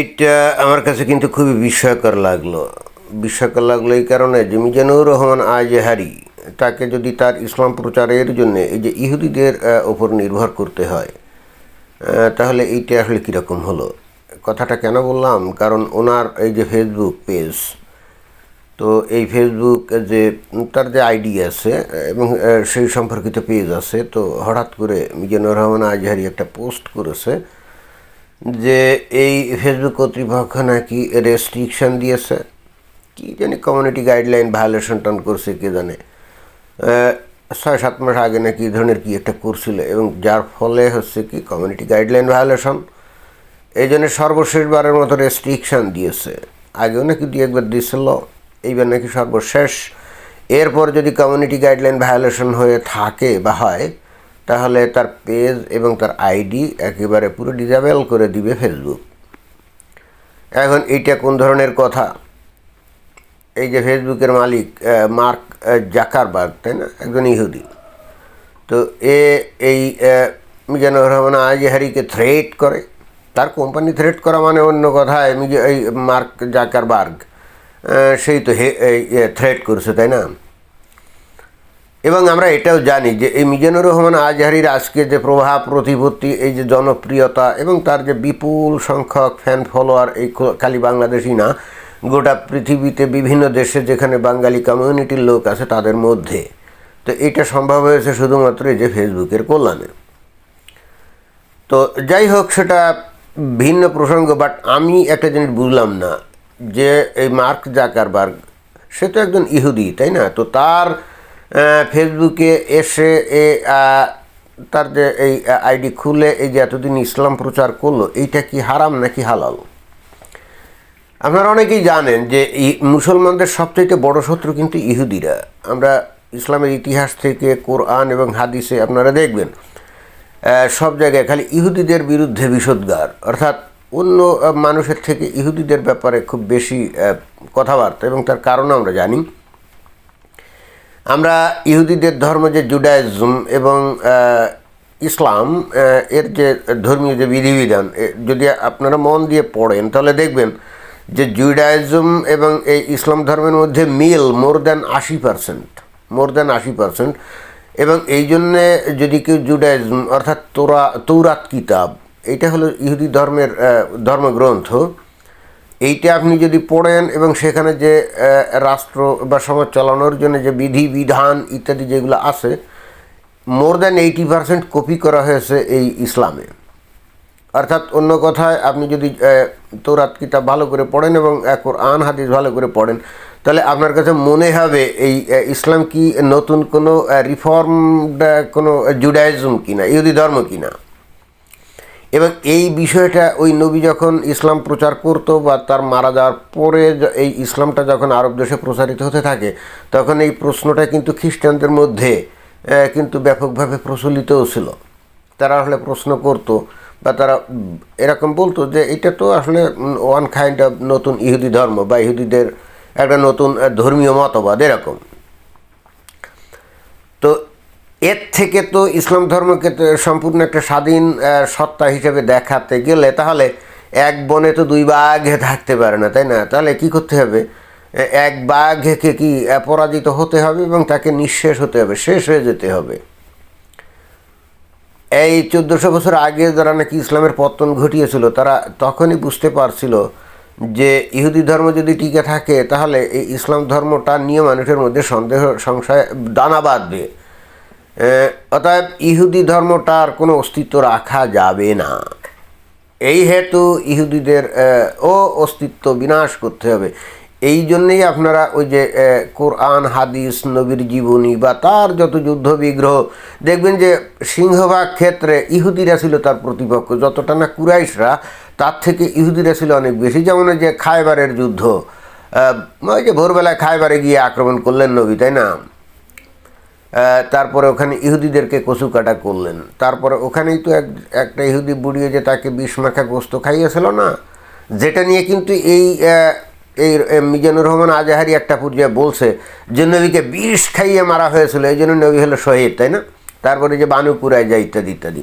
এটা আমার কাছে কিন্তু খুবই বিস্ময়কর লাগল। বিস্ময়কর লাগল এই কারণে যে মিজানুর রহমান আজহারি, তাকে যদি তার ইসলাম প্রচারের জন্য এই যে ইহুদিদের ওপর নির্ভর করতে হয় তাহলে এইটা আসলে কীরকম হলো? কথাটা কেন বললাম? কারণ ওনার এই যে ফেসবুক পেজ তো এই ফেসবুক যে, তার যে আইডি আছে, এবং সেই সম্পর্কিত পেজ আছে, তো হঠাৎ করে মিজানুর রহমান আজহারি একটা পোস্ট করেছে যে এই ফেসবুক কর্তৃপক্ষ নাকি রেস্ট্রিকশন দিয়েছে? কি জানি কমিউনিটি গাইডলাইন ভায়োলেশন টান করছে, কে জানে। ছয় সাত মাস আগে নাকি ধরনের কি একটা করছিল এবং যার ফলে হচ্ছে কি কমিউনিটি গাইডলাইন ভায়োলেশন এই জন্য সর্বশেষবারের মতো রেস্ট্রিকশন দিয়েছে। আগেও নাকি দু একবার দিয়েছিল এইবার নাকি সর্বশেষ। এরপর যদি কমিউনিটি গাইডলাইন ভায়োলেশন হয়ে থাকে বা হয় তাহলে তার পেজ এবং তার আইডি একেবারে পুরো ডিজাবেল করে দিবে ফেসবুক। এখন এইটা কোন ধরনের কথা? এই যে ফেসবুকের মালিক মার্ক জাকারবার্গ, তাই না? একজন ইহুদি। তো এ, এই মিজানুর রহমান আজহারিকে থ্রেট করে। তার কোম্পানি থ্রেট করা মানে অন্য কথায় এই মার্ক জাকারবার্গ সেই তো হে থ্রেট করছে, তাই না? এবং আমরা এটাও জানি যে এই মিজানুর রহমান আজহারির আজকে যে প্রভাব, প্রতিপত্তি, এই যে জনপ্রিয়তা এবং তার যে বিপুল সংখ্যক ফ্যান ফলোয়ার এই খালি বাংলাদেশি না, গোটা পৃথিবীতে বিভিন্ন দেশে যেখানে বাঙালি কমিউনিটির লোক আছে তাদের মধ্যে। তো এটা সম্ভব হয়েছে শুধুমাত্র এই যে ফেসবুকের কল্যাণে। তো যাই হোক, সেটা ভিন্ন প্রসঙ্গ বাট আমি একটা জিনিস বুঝলাম না যে এই মার্ক জাকারবার্গ, সে তো একজন ইহুদি, তাই না? তো তার ফেসবুকে এসে এ তার যে এই আইডি খুলে এই যে এতদিন ইসলাম প্রচার করল, এইটা কি হারাম নাকি হালাল? আপনারা অনেকেই জানেন যে মুসলমানদের সবচেয়ে বড় শত্রু কিন্তু ইহুদিরা। আমরা ইসলামের ইতিহাস থেকে কোরআন এবং হাদিসে আপনারা দেখবেন সব জায়গায় খালি ইহুদিদের বিরুদ্ধে বিষোদ্গার। অর্থাৎ অন্য মানুষের থেকে ইহুদিদের ব্যাপারে খুব বেশি কথাবার্তা এবং তার কারণ আমরা জানি। আমরা ইহুদিদের ধর্ম যে জুডাইজম এবং ইসলাম এর যে ধর্মীয় যে বিধিবিধান যদি আপনারা মন দিয়ে পড়েন, তাহলে দেখবেন যে জুডাইজম এবং এই ইসলাম ধর্মের মধ্যে মিল মোর দ্যান আশি পারসেন্ট মোর দ্যান আশি পারসেন্ট এবং এই জন্যে যদি কেউ জুডাইজম, অর্থাৎ তোরা, তৌরাত কিতাব এইটা হলো ইহুদি ধর্মের ধর্মগ্রন্থ। এইটা আপনি যদি পড়েন এবং সেখানে যে রাষ্ট্র বা সমাজ চালানোর জন্য যে বিধি, বিধান ইত্যাদি যেগুলো আছে more than eighty percent copy করা হয়েছে এই ইসলামে। অর্থাৎ অন্য কথায় আপনি যদি তোরাত কিতাব ভালো করে পড়েন এবং কোরআন, হাদিস ভালো করে পড়েন, তাহলে আপনার কাছে মনে হবে এই ইসলাম কি নতুন কোনো রিফর্ম কোনো জুডাইজম কিনা, ইহুদি ধর্ম কিনা। এবং এই বিষয়টা ওই নবী যখন ইসলাম প্রচার করতো বা তার মারা যাওয়ার পরে এই ইসলামটা যখন আরব দেশে প্রচারিত হতে থাকে, তখন এই প্রশ্নটা কিন্তু খ্রিস্টানদের মধ্যে কিন্তু ব্যাপকভাবে প্রচলিতও ছিল। তারা আসলে প্রশ্ন করতো বা তারা এরকম বলতো যে এটা তো আসলে ওয়ান কাইন্ড অফ নতুন ইহুদি ধর্ম বা ইহুদিদের একটা নতুন ধর্মীয় মতবাদ, এরকম। তো এর থেকে তো ইসলাম ধর্মকে সম্পূর্ণ একটা স্বাধীন সত্তা হিসেবে দেখাতে গেলে তাহলে এক বনে তো দুই বাঘ থাকতে পারে না, তাই না? তাহলে কি করতে হবে? এক বাঘকে কি পরাজিত হতে হবে এবং তাকে নিঃশেষ হতে হবে, শেষ হয়ে যেতে হবে। এই চোদ্দোশো বছর আগে যারা নাকি ইসলামের পতন ঘটিয়েছিল, তারা তখনই বুঝতে পারছিল যে ইহুদি ধর্ম যদি টিকে থাকে, তাহলে এই ইসলাম ধর্মটা নিয়ে মানুষের মধ্যে সন্দেহ, সংশয়, দানা বাঁধবে। অতএব ইহুদি ধর্মটার কোনো অস্তিত্ব রাখা যাবে না। এই হেতু ইহুদিদের ও অস্তিত্ব বিনাশ করতে হবে। এই জন্যেই আপনারা ওই যে কোরআন, হাদিস, নবীর জীবনী বা তার যত যুদ্ধ বিগ্রহ, দেখবেন যে সিংহভাগ ক্ষেত্রে ইহুদিরা ছিল তার প্রতিপক্ষ। যতটা না কুরাইশরা, তার থেকে ইহুদিরা ছিল অনেক বেশি। যেমন যে খায়বারের যুদ্ধ ওই যে ভোরবেলায় খায়বারে গিয়ে আক্রমণ করলেন নবী, তাই না? তারপরে ওখানে ইহুদিদেরকে কচু কাটা করলেন। তারপরে ওখানেই তো এক, একটা ইহুদি বুড়িয়ে যে তাকে বিষ মাখা গোস্ত খাইয়েছিল না? যেটা নিয়ে কিন্তু এই এই মিজানুর রহমান আজাহারি একটা পর্যায়ে বলছে যে, নবীকে বিষ খাইয়ে মারা হয়েছিল, এই জন্য নবী হলো শহীদ, তাই না? তারপরে যে বানুপুরায় যায় ইত্যাদি ইত্যাদি।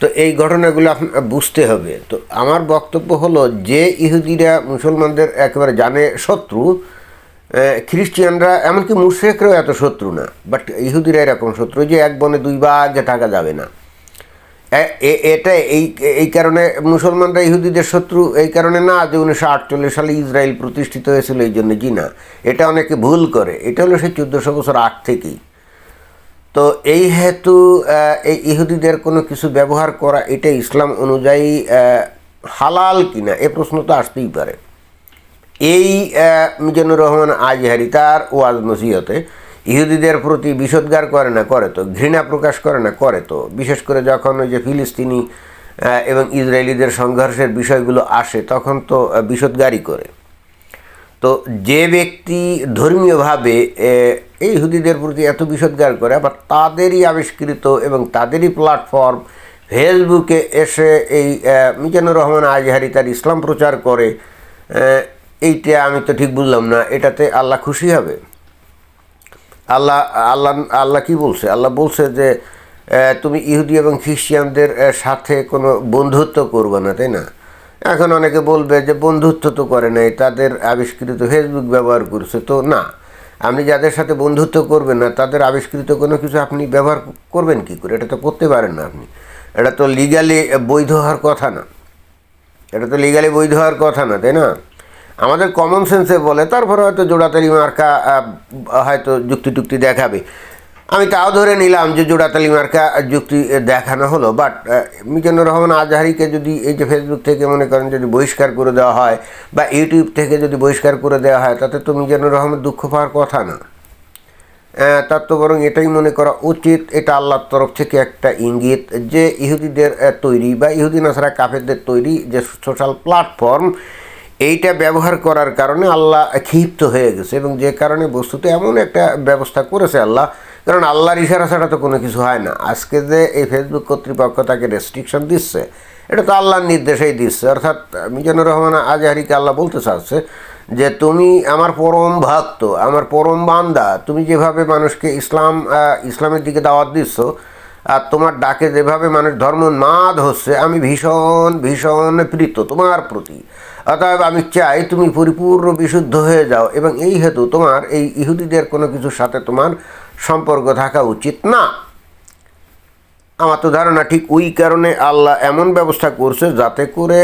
তো এই ঘটনাগুলো আপনার বুঝতে হবে। তো আমার বক্তব্য হলো, যে ইহুদিরা মুসলমানদের একেবারে জানে শত্রু খ্রিস্টিয়ানরা, এমনকি মুশ্রেকরাও এত শত্রু না বাট ইহুদিরা এরকম শত্রু যে এক বনে দুই ভাগে থাকা যাবে না। এটা এই এই কারণে মুসলমানরা ইহুদিদের শত্রু এই কারণে না যে উনিশশো আটচল্লিশ সালে ইসরায়েল প্রতিষ্ঠিত হয়েছিল এই জন্য জি না, এটা অনেকে ভুল করে, এটা হলো সেই চোদ্দোশো বছর আগ থেকেই। তো এই হেতু এই ইহুদিদের কোনো কিছু ব্যবহার করা, এটা ইসলাম অনুযায়ী হালাল কিনা, এ প্রশ্ন তো আসতেই পারে। এই মিজানুর রহমান আজহারি তার ওয়াজ নসিহতে ইহুদিদের প্রতি বিষোদ্গার করে না, করে তো, ঘৃণা প্রকাশ করে না, করে তো। বিশেষ করে যখন ওই যে ফিলিস্তিনি এবং ইসরায়েলিদের সংঘর্ষের বিষয়গুলো আসে, তখন তো বিষোদ্গারই করে। তো যে ব্যক্তি ধর্মীয়ভাবে এই হুদিদের প্রতি এত বিষোদ্গার করে, আবার তাদেরই আবিষ্কৃত এবং তাদেরই প্ল্যাটফর্ম, ফেসবুকে এসে এই মিজানুর রহমান আজহারি তার ইসলাম প্রচার করে এইটা আমি তো ঠিক বুঝলাম না, এটাতে আল্লাহ খুশি হবে? আল্লাহ আল্লাহ আল্লাহ কি বলছে? আল্লাহ বলছে যে তুমি ইহুদি এবং খ্রিস্টিয়ানদের সাথে কোনো বন্ধুত্ব করবে না, তাই না? এখন অনেকে বলবে যে, বন্ধুত্ব তো করে নাই, তাদের আবিষ্কৃত ফেসবুক ব্যবহার করছে, তো না। আপনি যাদের সাথে বন্ধুত্ব করবেন না, তাদের আবিষ্কৃত কোনো কিছু আপনি ব্যবহার করবেন কি করে? এটা তো করতে পারেন না আপনি। এটা তো লিগালি বৈধ হওয়ার কথা না। এটা তো লিগালি বৈধ হওয়ার কথা না, তাই না? আমাদের কমন সেন্সে বলে, তারপরে হয়তো জোড়াতালি মার্কা হয়তো যুক্তি টুক্তি দেখাবে। আমি তাও ধরে নিলাম যে জোড়াতালি মার্কা যুক্তি দেখানো হলো বাট মিজানুর রহমান আজহারিকে যদি এই যে ফেসবুক থেকে মনে করেন যদি বহিষ্কার করে দেওয়া হয়, বা ইউটিউব থেকে যদি বহিষ্কার করে দেওয়া হয়, তাতে তো মিজানুর রহমান দুঃখ পাওয়ার কথা না। তার তো বরং এটাই মনে করা উচিত, এটা আল্লাহর তরফ থেকে একটা ইঙ্গিত যে ইহুদিদের তৈরি বা ইহুদি নাসারা কাফেরদের তৈরি যে সোশ্যাল প্ল্যাটফর্ম এইটা ব্যবহার করার কারণে আল্লাহ ক্ষিপ্ত হয়ে গেছে এবং যে কারণে বস্তুতে এমন একটা ব্যবস্থা করেছে আল্লাহ, কারণ আল্লাহর ইশারা ছাড়া তো কোনো কিছু হয় না। আজকে যে এই ফেসবুক কর্তৃপক্ষ তাকে রেস্ট্রিকশন দিচ্ছে, এটা তো আল্লাহর নির্দেশেই দিচ্ছে। অর্থাৎ মিজানুর রহমান আজহারিকে আল্লাহ বলতে চাচ্ছে যে, তুমি আমার পরম ভক্ত, আমার পরম বান্দা, তুমি যেভাবে মানুষকে ইসলাম ইসলামের দিকে দাওয়াত দিচ্ছ আর তোমার ডাকে যেভাবে মানুষ ধর্মোন্মাদ হচ্ছে, আমি ভীষণ ভীষণ প্রীত তোমার প্রতি। অতএব আমি চাই তুমি পরিপূর্ণ বিশুদ্ধ হয়ে যাও এবং এই হেতু তোমার, এই ইহুদিদের কোনো কিছুর সাথে তোমার সম্পর্ক থাকা উচিত না। আমার তো ধারণা ঠিক ওই কারণে আল্লাহ এমন ব্যবস্থা করছে যাতে করে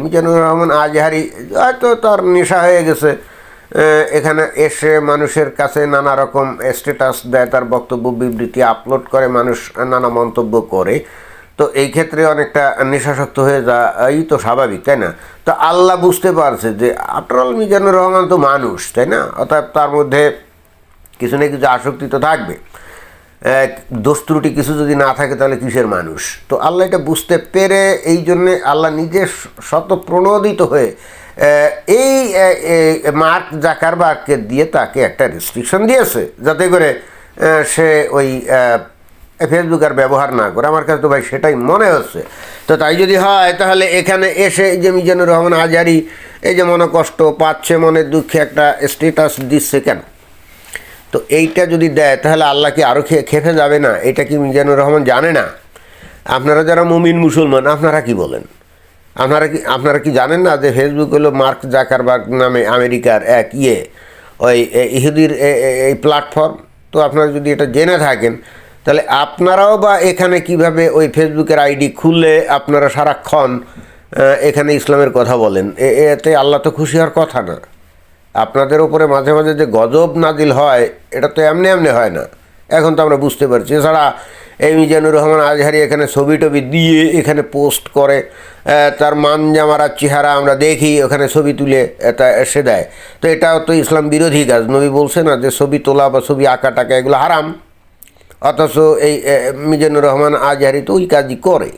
মিজানুর রহমান আজহারি হয়তো তার নেশা হয়ে গেছে। এখানে এসে মানুষের কাছে নানা রকম স্ট্যাটাস দেয়, তার বক্তব্য, বিবৃতি আপলোড করে মানুষ নানা মন্তব্য করে। তো এই ক্ষেত্রে অনেকটা নেশাসক্ত হয়ে যা এই তো স্বাভাবিক, তাই না? তো আল্লাহ বুঝতে পারছে যে আফটার অল মিজানুর রহমান তো মানুষ, তাই না? অর্থাৎ তার মধ্যে কিছু না কিছু আসক্তি তো থাকবে। দোষ কিছু যদি না থাকে, তাহলে কিসের মানুষ? তো আল্লাহ এটা বুঝতে পেরে, এই জন্যে আল্লাহ নিজে শত প্রণোদিত হয়ে এই মার্ক জাকারবার্গকে দিয়ে তাকে একটা রেস্ট্রিকশন দিয়েছে, যাতে করে সে ওই ফেসবুক আর ব্যবহার না করে। আমার কাছে তো ভাই সেটাই মনে হচ্ছে। তো তাই যদি হয়, তাহলে এখানে এসে যে মিজানুর রহমান হাজারি এই যে মনে কষ্ট পাচ্ছে, মনে দুঃখে একটা স্টেটাস দিচ্ছে কেন? তো এইটা যদি দেয়, তাহলে আল্লাহ কি আরও খেপে যাবে না? এটা কি মিজানুর রহমান জানে না? আপনারা যারা মুমিন মুসলমান, আপনারা কি বলেন? আপনারা কি আপনারা কি জানেন না যে ফেসবুক হলো মার্ক জাকারবার্গ নামে আমেরিকার এক ইয়ে ওই ইহুদির এই প্ল্যাটফর্ম তো আপনারা যদি এটা জেনে থাকেন, তাহলে আপনারাও বা এখানে কীভাবে ওই ফেসবুকের আইডি খুলে আপনারা সারাক্ষণ এখানে ইসলামের কথা বলেন? এতে আল্লাহ তো খুশি হওয়ার কথা না। আপনাদের ওপরে মাঝে মাঝে যে গজব নাজিল হয়, এটা তো এমনি এমনি হয় না। এখন তো আমরা বুঝতে পারছি। এছাড়া এই মিজানুর রহমান আজহারি এখানে ছবি টবি দিয়ে এখানে পোস্ট করে তার মান জামারার চেহারা আমরা দেখি, ওখানে ছবি তুলে এটা এসে দেয়। তো এটাও তো ইসলাম বিরোধী কাজ। নবী বলছে না যে ছবি তোলা বা ছবি আঁকা টাকা এগুলো হারাম। অথচ এই মিজানুর রহমান আজহারি তো ওই কাজই করে।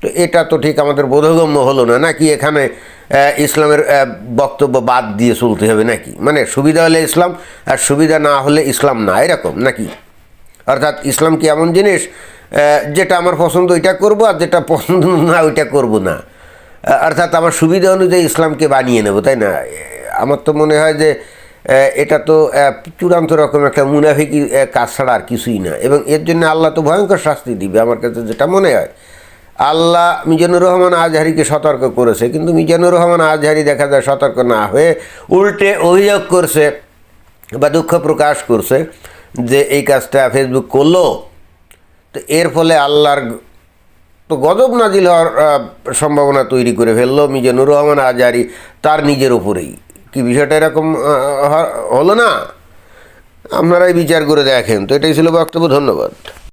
তো এটা তো ঠিক আমাদের বোধগম্য হলো না। নাকি এখানে ইসলামের বক্তব্য বাদ দিয়ে চলতে হবে নাকি? মানে সুবিধা হলে ইসলাম আর সুবিধা না হলে ইসলাম না, এরকম নাকি? অর্থাৎ ইসলাম কি এমন জিনিস যেটা আমার পছন্দ ওইটা করব আর যেটা পছন্দ না, ওইটা করব না। অর্থাৎ আমার সুবিধা অনুযায়ী ইসলামকে বানিয়ে নেব, তাই না? আমার তো মনে হয় যে এটা তো চূড়ান্ত রকম একটা মুনাফিকি কাজ ছাড়া আর কিছুই না। এবং এর জন্য আল্লাহ তো ভয়ঙ্কর শাস্তি দিবে, আমার কাছে যেটা মনে হয়। আল্লাহ মিজানুর রহমান আজহারিকে সতর্ক করেছে, কিন্তু মিজানুর রহমান আজহারি দেখা যায় সতর্ক না হয়ে উল্টে অভিযোগ করছে বা দুঃখ প্রকাশ করছে যে, এই কাজটা ফেসবুক করল। তো এর ফলে আল্লাহর তো গজব নাজিল হওয়ার সম্ভাবনা তৈরি করে ফেলল মিজানুর রহমান আজারি তার নিজের উপরেই। কি বিষয়টা এরকম হলো না? আপনারাই বিচার করে দেখেন। তো এটাই ছিল বক্তব্য, ধন্যবাদ।